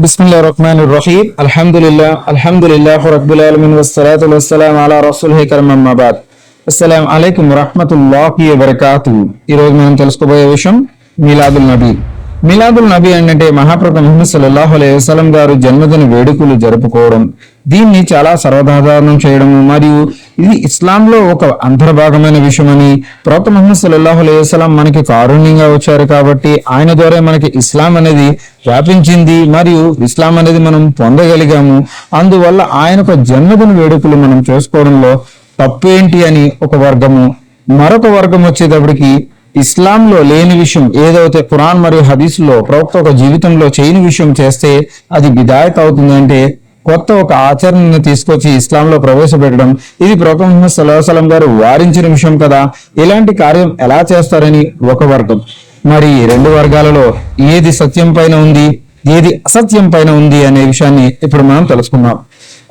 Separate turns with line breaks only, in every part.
بسم الله الرحمن الرحيم الحمد لله الحمد لله رب العالمين والصلاة والسلام على رسوله كرم ما بعد السلام عليكم ورحمة الله وبركاته إيروز من تلسكوب أيوشم ميلاد النبي ميلاد النبي أنت مها برضه محمد صلى الله عليه وسلم دارو جنمدن ويدكول جرب كورم దీన్ని చాలా సర్వసాధారణం చేయడం మరియు ఇది ఇస్లాంలో ఒక అంతర్భాగమైన విషయమని ప్రవక్త మహమ్మద్ సల్లాహు అలైహి వసల్లం మనకి కారుణ్యంగా వచ్చారు కాబట్టి ఆయన ద్వారా మనకి ఇస్లాం అనేది వ్యాపించింది మరియు ఇస్లాం అనేది మనం పొందగలిగాము. అందువల్ల ఆయన ఒక జన్మదిన వేడుకలు మనం చేసుకోవడంలో ఏంటి అని ఒక వర్గము మరొక వర్గం వచ్చేటప్పటికి ఇస్లాంలో లేని విషయం ఏదైతే ఖురాన్ మరియు హదీసులో ప్రవక్త ఒక జీవితంలో చేయని విషయం చేస్తే అది బిదాయత్ అవుతుందంటే కొత్త ఒక ఆచరణను తీసుకొచ్చి ఇస్లాంలో ప్రవేశపెట్టడం ఇది ప్రవక్త ముహమ్మద్ సలం గారు వారించిన విషయం కదా? ఇలాంటి కార్యం ఎలా చేస్తారని ఒక వర్గం. మరి ఈ రెండు వర్గాలలో ఏది సత్యం పైన ఉంది ఏది అసత్యం పైన ఉంది అనే విషయాన్ని ఇప్పుడు మనం తెలుసుకుందాం.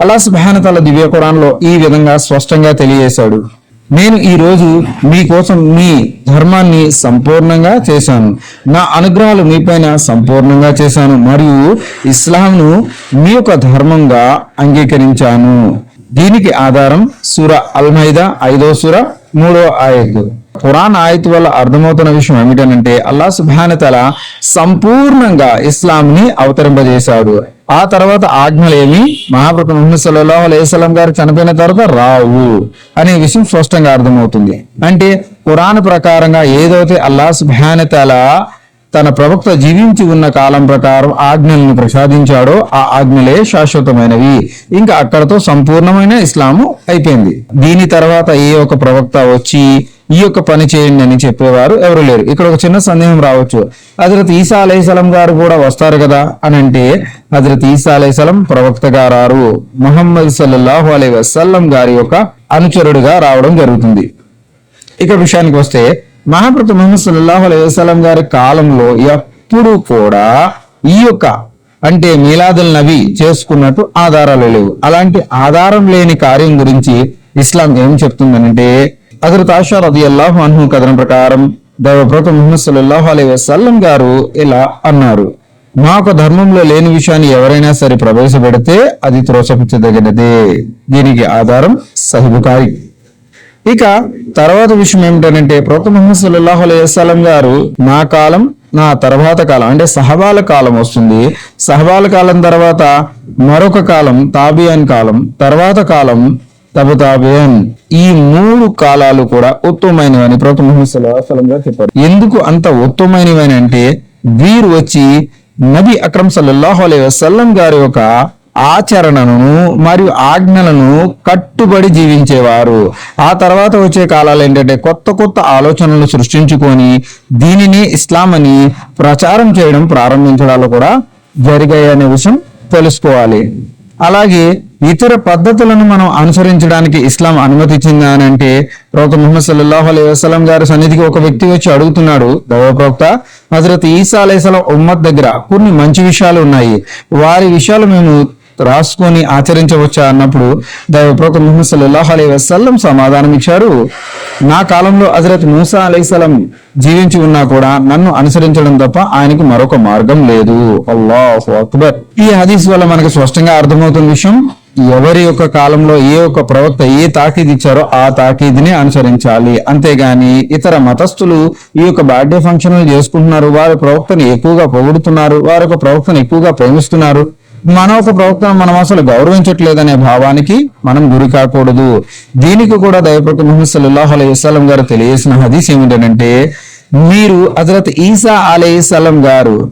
అలా సుభానతల దివ్య ఖురాన్లో ఈ విధంగా స్పష్టంగా తెలియజేశాడు. నేను ఈరోజు మీకోసం మీ ధర్మాన్ని సంపూర్ణంగా చేశాను. నా అనుగ్రహాలు మీపైన సంపూర్ణంగా చేశాను మరియు ఇస్లాంను మీ యొక్క ధర్మంగా అంగీకరించాను. దీనికి ఆధారం సుర అల్మైదా ఐదో సూర మూడో ఆయత్. పురాణ ఆయత్ వల్ల అర్థమవుతున్న విషయం ఏమిటనంటే అల్లా సుభానతల సంపూర్ణంగా ఇస్లాంని అవతరింపజేశాడు. ఆ తర్వాత ఆజ్ఞలేమి? మహాప్రభు ముహమ్మద్ సల్లాహు అలైస్లం గారు చనిపోయిన తర్వాత రావు అనే విషయం స్పష్టంగా అర్థమవుతుంది. అంటే పురాణ ప్రకారంగా ఏదైతే అల్లా సుబానతల తన ప్రవక్త జీవించి ఉన్న కాలం ప్రకారం ఆజ్ఞలను ప్రసాదించాడో ఆ ఆజ్ఞలే శాశ్వతమైనవి. ఇంకా అక్కడతో సంపూర్ణమైన ఇస్లాము అయిపోయింది. దీని తర్వాత ఏ ఒక ప్రవక్త వచ్చి ఈ యొక్క పని చేయండి అని చెప్పేవారు ఎవరు లేరు. ఇక్కడ ఒక చిన్న సందేహం రావచ్చు. హజరత్ ఈసా అలైసలం గారు కూడా వస్తారు కదా అని అంటే హజరత్ ఈసా అలైసలం ప్రవక్త గారు మొహమ్మద్ సల్లాహు అలై వసల్లం గారి యొక్క అనుచరుడుగా రావడం జరుగుతుంది. ఇక విషయానికి వస్తే మహాప్రభు మొహమ్మద్ సల్లాహు అలై వసలం గారి కాలంలో ఎప్పుడు కూడా ఈ యొక్క అంటే మీలాదుల్ నబీ చేసుకున్నట్టు ఆధారాలు లేవు. అలాంటి ఆధారం లేని కార్యం గురించి ఇస్లాం ఏం చెప్తుందనంటే హజరత్ ఆషా రది అల్లాహు అన్హు కథనం ప్రకారం దైవప్రత ముహమ్మద్ సల్లాహు అలైహి వసల్లం గారు ఇలా అన్నారు. మాకు ధర్మంలో లేని విషయాన్ని ఎవరైనా సరే ప్రవేశపెడితే అది త్రోసపుచ్చదగినదే. దీనికి ఆధారం సహిబుకారి ఇక తర్వాత విషయం ఏమిటంటే ప్రవక్త ముహమ్మద్ సల్లాహు అలైహి వసలం గారు నా కాలం నా తర్వాత కాలం అంటే సహబాల కాలం వస్తుంది. సహబాల కాలం తర్వాత మరొక కాలం తాబియాన్ కాలం తర్వాత కాలం తబుతాబేన్ ఈ మూడు కాలాలు కూడా ఉత్తమమైనవి అని ప్రవక్త ముహమ్మద్ చెప్పారు. ఎందుకు అంత ఉత్తమమైనవి అంటే వీరు వచ్చి నబీ అక్రమ్ సల్లాహు అలై వసల్లం గారి యొక్క ఆచరణను మరియు ఆజ్ఞలను కట్టుబడి జీవించేవారు. ఆ తర్వాత వచ్చే కాలాలు ఏంటంటే కొత్త కొత్త ఆలోచనలు సృష్టించుకొని దీనిని ఇస్లాం అని ప్రచారం చేయడం ప్రారంభించడాలు కూడా జరిగాయి అనే విషయం తెలుసుకోవాలి. అలాగే ఇతర పద్ధతులను మనం అనుసరించడానికి ఇస్లాం అనుమతించిందా అని అంటే ప్రవక్త ముహమ్మద్ సల్లాహు అలైహి వసలం గారి సన్నిధికి ఒక వ్యక్తి వచ్చి అడుగుతున్నాడు. దైవ ప్రవక్త హజరత్ ఈసా అలైసలం ఉమ్మత్ దగ్గర కొన్ని మంచి విషయాలు ఉన్నాయి. వారి విషయాలు మేము రాసుకొని ఆచరించవచ్చా అన్నప్పుడు దైవ ప్రవక్త ముహమ్మద్ సల్లాహు అలైహి వసల్లం సమాధానం ఇచ్చారు. నా కాలంలో హజరత్ మూసా అలైసలం జీవించి ఉన్నా కూడా నన్ను అనుసరించడం తప్ప ఆయనకి మరొక మార్గం లేదు. అల్లాహు అక్బర్. ఈ హదీస్ వల్ల మనకు స్పష్టంగా అర్థమవుతున్న విషయం ఎవరి యొక్క కాలంలో ఏ ఒక ప్రవక్త ఏ తాకీదు ఇచ్చారో ఆ తాకీదుని అనుసరించాలి. అంతేగాని ఇతర మతస్థులు ఈ యొక్క బర్త్డే ఫంక్షన్లు చేసుకుంటున్నారు. వారి ప్రవక్తను ఎక్కువగా పొగుడుతున్నారు. వారి యొక్క ప్రవక్తను ఎక్కువగా ప్రేమిస్తున్నారు. మన ఒక ప్రవక్తను మనం అసలు గౌరవించట్లేదనే భావానికి మనం గురి కాకూడదు. దీనికి కూడా దయప్రత ముహమ్మద్ సల్లాహు అలైహి గారు తెలియజేసిన హదీస్ ఏమిటంటే మీరు హజరత్ ఈసా అలైహిస్సలం గారు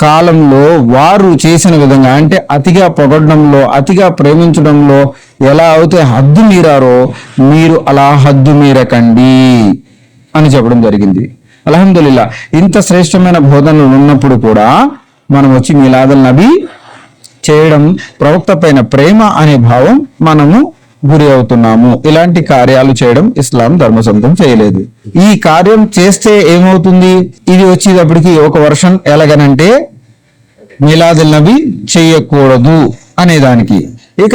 కాలంలో వారు చేసిన విధంగా అంటే అతిగా పొగడంలో అతిగా ప్రేమించడంలో ఎలా అయితే హద్దు మీరారో మీరు అలా హద్దు మీరకండి అని చెప్పడం జరిగింది. అలహందుల్లా ఇంత శ్రేష్టమైన బోధనలు ఉన్నప్పుడు కూడా మనం వచ్చి మీలాదల్ నబీ చేయడం ప్రవక్త పైన ప్రేమ అనే భావం మనము గురి అవుతున్నాము. ఇలాంటి కార్యాలు చేయడం ఇస్లాం ధర్మసంతం చేయలేదు. ఈ కార్యం చేస్తే ఏమవుతుంది? ఇది వచ్చేటప్పటికి ఒక వర్షన్ ఎలాగనంటే మిలాదుల్ నబి చెయ్యకూడదు అనేదానికి. ఇక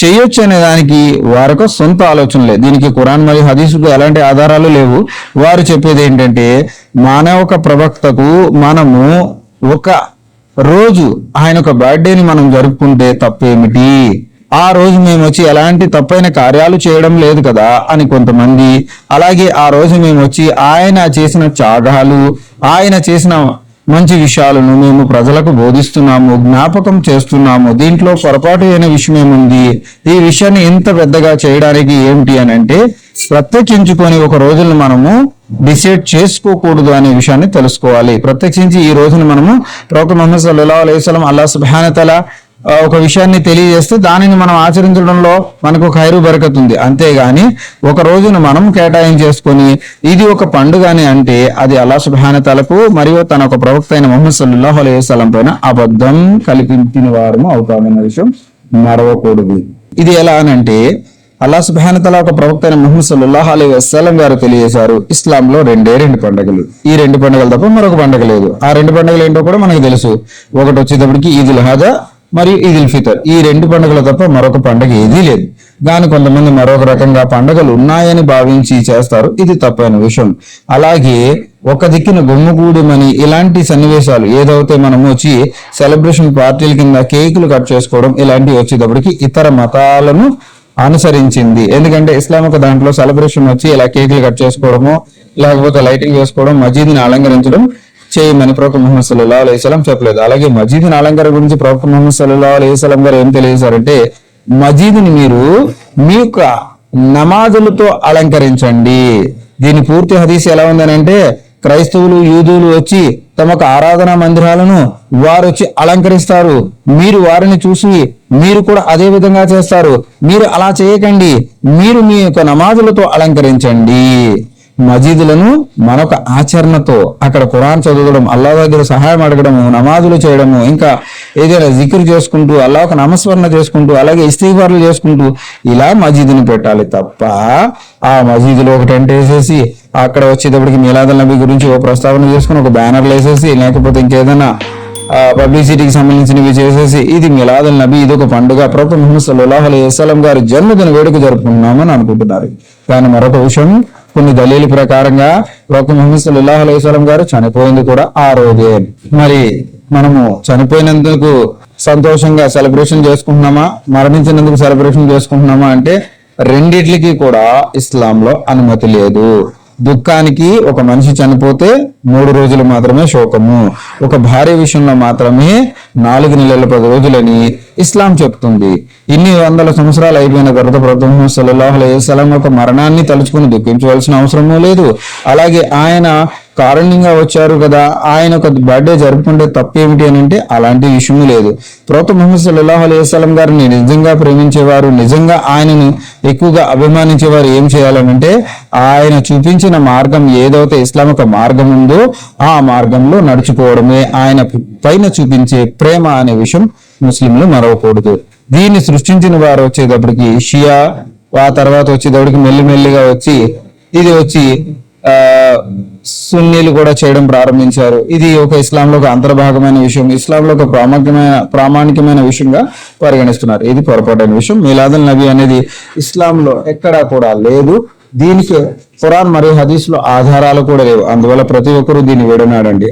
చేయొచ్చు అనే దానికి వారికి సొంత ఆలోచనలే దీనికి కురాన్ మరియు హదీసుకు ఎలాంటి ఆధారాలు లేవు. వారు చెప్పేది ఏంటంటే మానవ ప్రవక్తకు మనము ఒక రోజు ఆయన ఒక బర్త్డేని మనం జరుపుకుంటే తప్పేమిటి? ఆ రోజు మేము వచ్చి ఎలాంటి తప్పైన కార్యాలు చేయడం లేదు కదా అని కొంతమంది అలాగే ఆ రోజు మేము వచ్చి ఆయన చేసిన త్యాగాలు ఆయన చేసిన మంచి విషయాలను మేము ప్రజలకు బోధిస్తున్నాము జ్ఞాపకం చేస్తున్నాము దీంట్లో పొరపాటు అయిన విషయం ఏముంది ఈ విషయాన్ని ఇంత పెద్దగా చేయడానికి ఏమిటి అని అంటే ప్రత్యక్షించుకొని ఒక రోజును మనము డిసైడ్ చేసుకోకూడదు అనే విషయాన్ని తెలుసుకోవాలి. ప్రత్యక్షించి ఈ రోజున మనము ప్రవక్త ముహమ్మద్ సల్లల్లాహు అలైవలం అల్లా సుబ్హానతల ఒక విషయాన్ని తెలియజేస్తే దానిని మనం ఆచరించడంలో మనకు ఖైరు బరకతుంది అంతేగాని ఒక రోజును మనం కేటాయించేసుకొని ఇది ఒక పండుగ అని అంటే అది అల్లా సుబ్హానతలకు మరియు తన ఒక ప్రవక్త అయిన మొహమ్మద్ సల్లాహు అలైవలం పైన అబద్ధం కల్పించిన వారము అవుతామన్న విషయం మరవకూడదు. ఇది ఎలా అని అంటే అల్లా తల ఒక ప్రవక్త అయిన ముహమ్మద్ సల్లాహ్ అలైహి గారు తెలియజేశారు ఇస్లాంలో రెండే రెండు పండుగలు. ఈ రెండు పండుగలు తప్ప మరొక పండుగ లేదు. ఆ రెండు పండుగలు ఏంటో కూడా మనకు తెలుసు. ఒకటి వచ్చేటప్పటికి ఈదుల్ హజా మరియు ఈదుల్ ఫితర్. ఈ రెండు పండుగలు తప్ప మరొక పండుగ ఏదీ లేదు. కానీ కొంతమంది మరొక రకంగా పండుగలు ఉన్నాయని భావించి చేస్తారు. ఇది తప్పైన విషయం. అలాగే ఒక దిక్కిన గుమ్మగూడెమని ఇలాంటి సన్నివేశాలు ఏదైతే మనం వచ్చి సెలబ్రేషన్ పార్టీల కింద కేకులు కట్ చేసుకోవడం ఇలాంటివి వచ్చేటప్పటికి ఇతర మతాలను అనుసరించింది. ఎందుకంటే ఇస్లాం ఒక దాంట్లో సెలబ్రేషన్ వచ్చి ఇలా కేకులు కట్ చేసుకోవడము లేకపోతే లైటింగ్ వేసుకోవడం మజీద్ని అలంకరించడం చేయమని ప్రవక్త ముహమ్మద్ సల్లల్లా అలైహిస్సలాం చెప్పలేదు. అలాగే మజీదుని అలంకర గురించి ప్రవక్త ముహమ్మద్ సల్లల్లా అలైహిస్సలాం గారు ఏం తెలియజేశారంటే మజీదుని మీరు మీ యొక్క నమాజులతో అలంకరించండి. దీని పూర్తి హదీస్ ఎలా ఉందని అంటే క్రైస్తవులు యూదులు వచ్చి తమకు ఆరాధనా మందిరాలను వారు వచ్చి అలంకరిస్తారు. మీరు వారిని చూసి మీరు కూడా అదే విధంగా చేస్తారు. మీరు అలా చేయకండి. మీరు మీ యొక్క నమాజులతో అలంకరించండి. మజీదులను మరొక ఆచరణతో అక్కడ ఖురాన్ చదవడం అల్లా దగ్గర సహాయం అడగడము నమాజులు చేయడము ఇంకా ఏదైనా జిక్రు చేసుకుంటూ అల్లా ఒక నమస్మరణ చేసుకుంటూ అలాగే ఇస్తీఫార్లు చేసుకుంటూ ఇలా మజీదుని పెట్టాలి తప్ప ఆ మజీదులో ఒక టెంట్ వేసేసి అక్కడ వచ్చేటప్పటికి మీలాదల్ నబీ గురించి ఓ ప్రస్తావన చేసుకుని ఒక బ్యానర్లు వేసేసి లేకపోతే ఇంకేదైనా పబ్లిసిటీకి సంబంధించినవి చేసేసి ఇది మిలాదుల్ నబీ ఇది ఒక పండుగ ప్రభుత్వ ముహమ్మద్ సల్లాహు అలైహి వసల్లం గారి జన్మదిన వేడుక జరుపుకున్నామని అనుకుంటున్నారు. కానీ మరొక విషయం కొన్ని దళీల ప్రకారంగా లోక ముహమ్మద్ సల్లాహు అలైహి వసల్లం గారు చనిపోయింది కూడా ఆ రోజే. మరి మనము చనిపోయినందుకు సంతోషంగా సెలబ్రేషన్ చేసుకుంటున్నామా? మరణించినందుకు సెలబ్రేషన్ చేసుకుంటున్నామా అంటే రెండిట్లకి కూడా ఇస్లాంలో అనుమతి లేదు. దుఃఖానికి ఒక మనిషి చనిపోతే మూడు రోజులు మాత్రమే శోకము. ఒక భార్య విషయంలో మాత్రమే నాలుగు నెలల పది రోజులని ఇస్లాం చెప్తుంది. ఇన్ని వందల సంవత్సరాలు అయిపోయిన తర్వాత ప్రభుత్వం సల్లల్లాహు అలైహి ఒక మరణాన్ని తలుచుకుని దుఃఖించవలసిన అవసరమూ లేదు. అలాగే ఆయన కారణంగా వచ్చారు కదా ఆయన ఒక బర్త్డే జరుపుకుంటే తప్పేమిటి అని అంటే అలాంటి విషయము లేదు. ప్రోత ముహమ్మద్ సల్లాహు అలైహి గారిని నిజంగా ప్రేమించేవారు నిజంగా ఆయనను ఎక్కువగా అభిమానించేవారు ఏం చేయాలనంటే ఆయన చూపించిన మార్గం ఏదైతే ఇస్లామిక మార్గం ఉందో ఆ మార్గంలో నడుచుకోవడమే. ఆయన పైన చూపించే ప్రేమ అనే విషయం ముస్లింలు మరవకూడదు. దీన్ని సృష్టించిన వారు వచ్చేటప్పటికి షియా ఆ తర్వాత వచ్చేటప్పటికి మెల్లిమెల్లిగా వచ్చి ఇది వచ్చి సున్నీలు కూడా చేయడం ప్రారంభించారు. ఇది ఒక ఇస్లాంలో ఒక అంతర్భాగమైన విషయం. ఇస్లాంలో ఒక ప్రాముఖ్యమైన ప్రామాణికమైన విషయంగా పరిగణిస్తున్నారు. ఇది పొరపాటైన విషయం. మిలాదుల్ నబీ అనేది ఇస్లాంలో ఎక్కడా కూడా లేదు. దీనికి ఖురాన్ మరియు హదీస్లో ఆధారాలు కూడా లేవు. అందువల్ల ప్రతి ఒక్కరూ దీన్ని విడనాడండి.